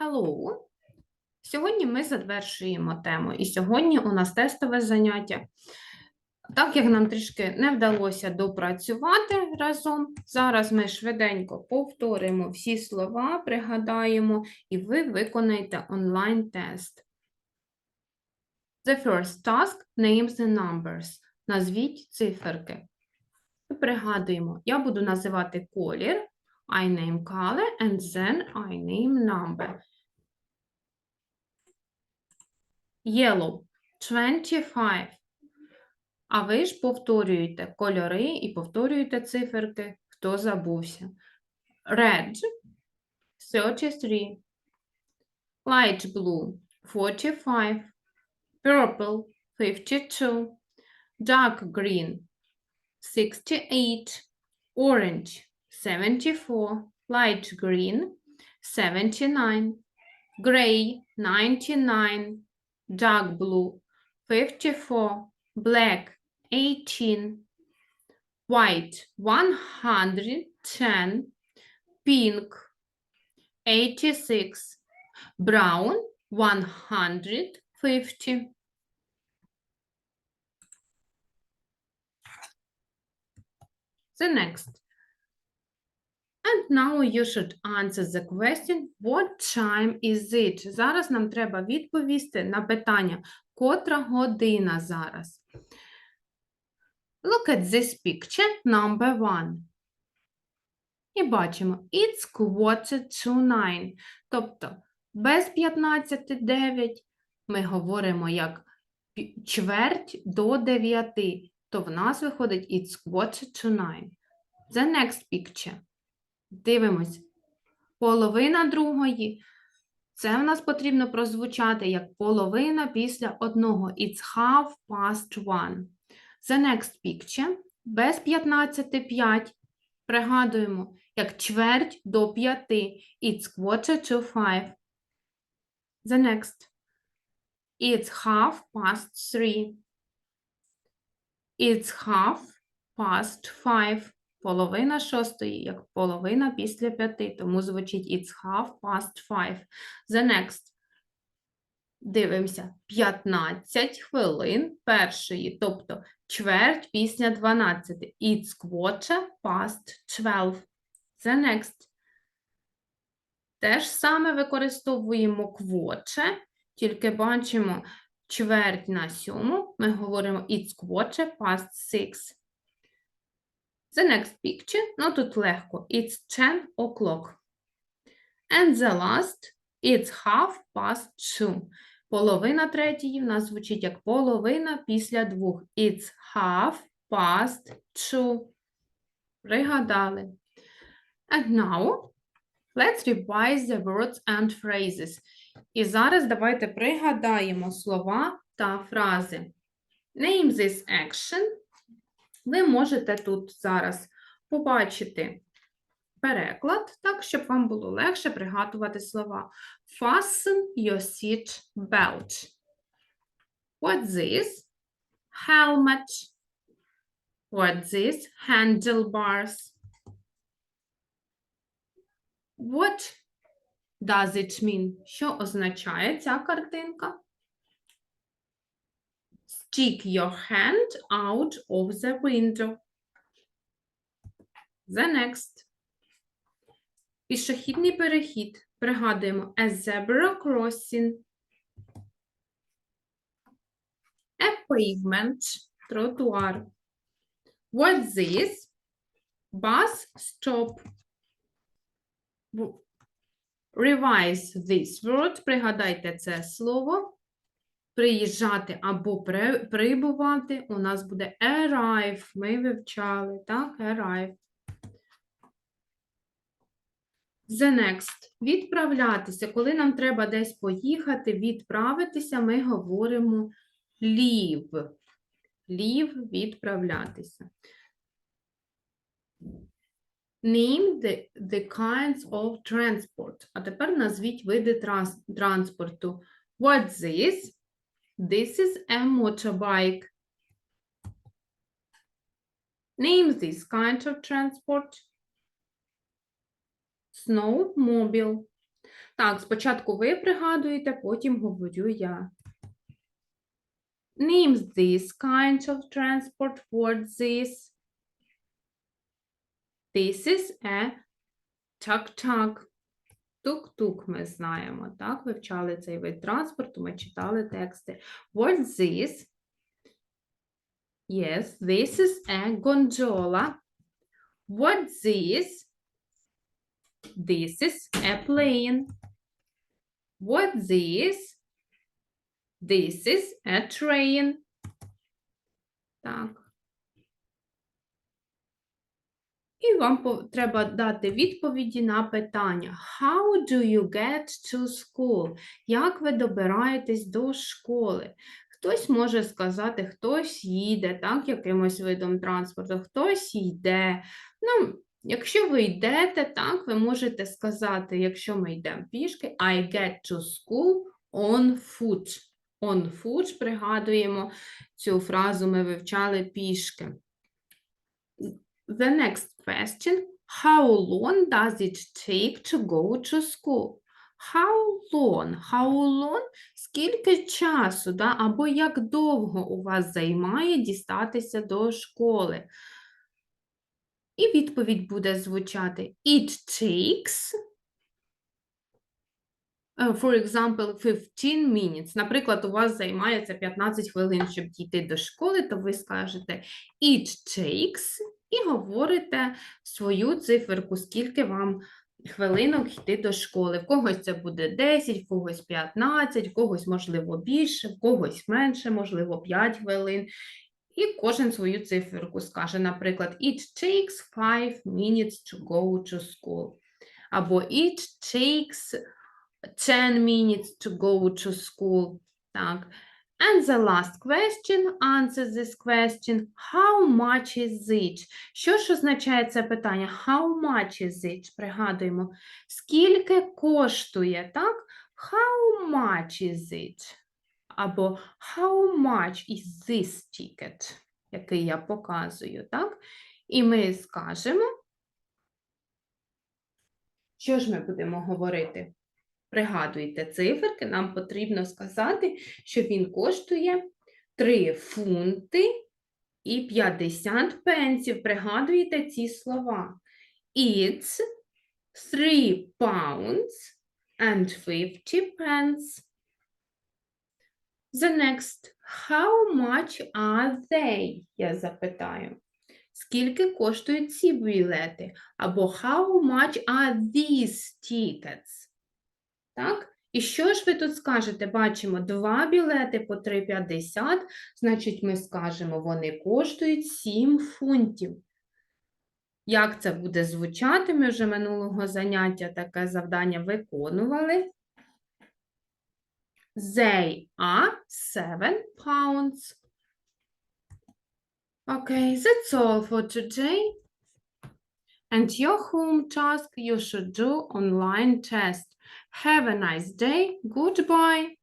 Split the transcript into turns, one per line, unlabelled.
Hello! Сьогодні ми завершуємо тему, і сьогодні у нас тестове заняття. Так як нам трішки не вдалося допрацювати разом, зараз ми швиденько повторимо всі слова, пригадаємо, і ви виконаєте онлайн-тест. The first task names the numbers. Назвіть циферки. Пригадуємо, я буду називати колір, I name color, and then I name number. Yellow 25. А ви ж повторюєте кольори і повторюєте циферки, хто забувся. Red 33. Light blue 45. Purple 52. Dark green 68. Orange 74. Light green 79. Gray 99 dark blue 54 black 18 white 110 pink 86 brown 150 the next And now you should answer the question What time is it? Зараз нам треба відповісти на питання, котра година зараз. Look at this picture, number one. І бачимо, it's quarter to nine. Тобто, без 15.9 ми говоримо як чверть до 9. То в нас виходить it's quarter to nine. The next picture. Дивимось. Половина другої. Це в нас потрібно прозвучати як половина після одного. It's half past one. The next picture. Без 15.5. Пригадуємо, як чверть до п'яти. It's quarter to five. The next. It's half past three. It's half past five. Половина шостої, як половина після п'яти, тому звучить it's half past five. The next. Дивимося. 15 хвилин першої, тобто чверть після 12. It's quarter past 12. The next. Те ж саме використовуємо квоче, тільки бачимо чверть на сьому, ми говоримо it's quarter past six. The next picture, ну тут легко, it's 10 o'clock. And the last, it's half past two. Половина третьої в нас звучить як половина після двох. It's half past two. Пригадали. And now, let's revise the words and phrases. І зараз давайте пригадаємо слова та фрази. Name this action. Ви можете тут зараз побачити переклад, так, щоб вам було легше пригадувати слова. Fasten your seat belt. What's this? Helmet. What's this? Handlebars. What does it mean? Що означає ця картинка? Stick your hand out of the window. The next. Пішохідний перехід. Пригадуємо a zebra crossing. A pavement. Тротуар. What's this? Bus stop. Revise this word. Пригадайте це слово приїжджати або прибувати, у нас буде arrive. Ми вивчали, так? Arrive. The next. Відправлятися. Коли нам треба десь поїхати, відправитися, ми говоримо leave. Leave – відправлятися. Name the, the kinds of transport. А тепер назвіть види транспорту. What's this? This is a motorbike. Name this kind of transport. Snowmobile. Так, спочатку ви пригадуєте, потім говорю я. Names these kinds of transport. What this? This is a tuk-tuk. Тук-тук ми знаємо, так? Вивчали цей вид транспорту, ми читали тексти. What's this? Yes, this is a gondola. What's this? This is a plane. What's this? This is a train. Так. І вам треба дати відповіді на питання. How do you get to school? Як ви добираєтесь до школи? Хтось може сказати, хтось їде, так, якимось видом транспорту, хтось йде. Ну, якщо ви йдете, так, ви можете сказати, якщо ми йдемо пішки, I get to school on foot. On foot, пригадуємо, цю фразу ми вивчали пішки. The next question. How long does it take to go to school? How long? How long? Скільки часу, да? або як довго у вас займає дістатися до школи? І відповідь буде звучати It takes, е, for example, 15 minutes. Наприклад, у вас займається 15 хвилин, щоб дійти до школи, то ви скажете It takes і говорите свою циферку, скільки вам хвилинок йти до школи. В когось це буде 10, в когось 15, в когось, можливо, більше, в когось менше, можливо, 5 хвилин. І кожен свою циферку скаже, наприклад, it takes 5 minutes to go to school. Або it takes 10 minutes to go to school. Так. And the last question answers this question. How much is it? Що ж означає це питання? How much is it? Пригадуємо. Скільки коштує, так? How much is it? Або how much is this ticket? Який я показую, так? І ми скажемо, що ж ми будемо говорити? Пригадуйте циферки, нам потрібно сказати, що він коштує 3 фунти і 50 пенсів. Пригадуєте ці слова. It's 3 pounds and 50 pence. The next. How much are they? Я запитаю. Скільки коштують ці білети? Або how much are these tickets? Так? І що ж ви тут скажете? Бачимо два білети по 3,50, значить ми скажемо, вони коштують 7 фунтів. Як це буде звучати? Ми вже минулого заняття таке завдання виконували. They are 7 pounds. Okay, that's all for today. And your home task you should do online test. Have a nice day. Goodbye.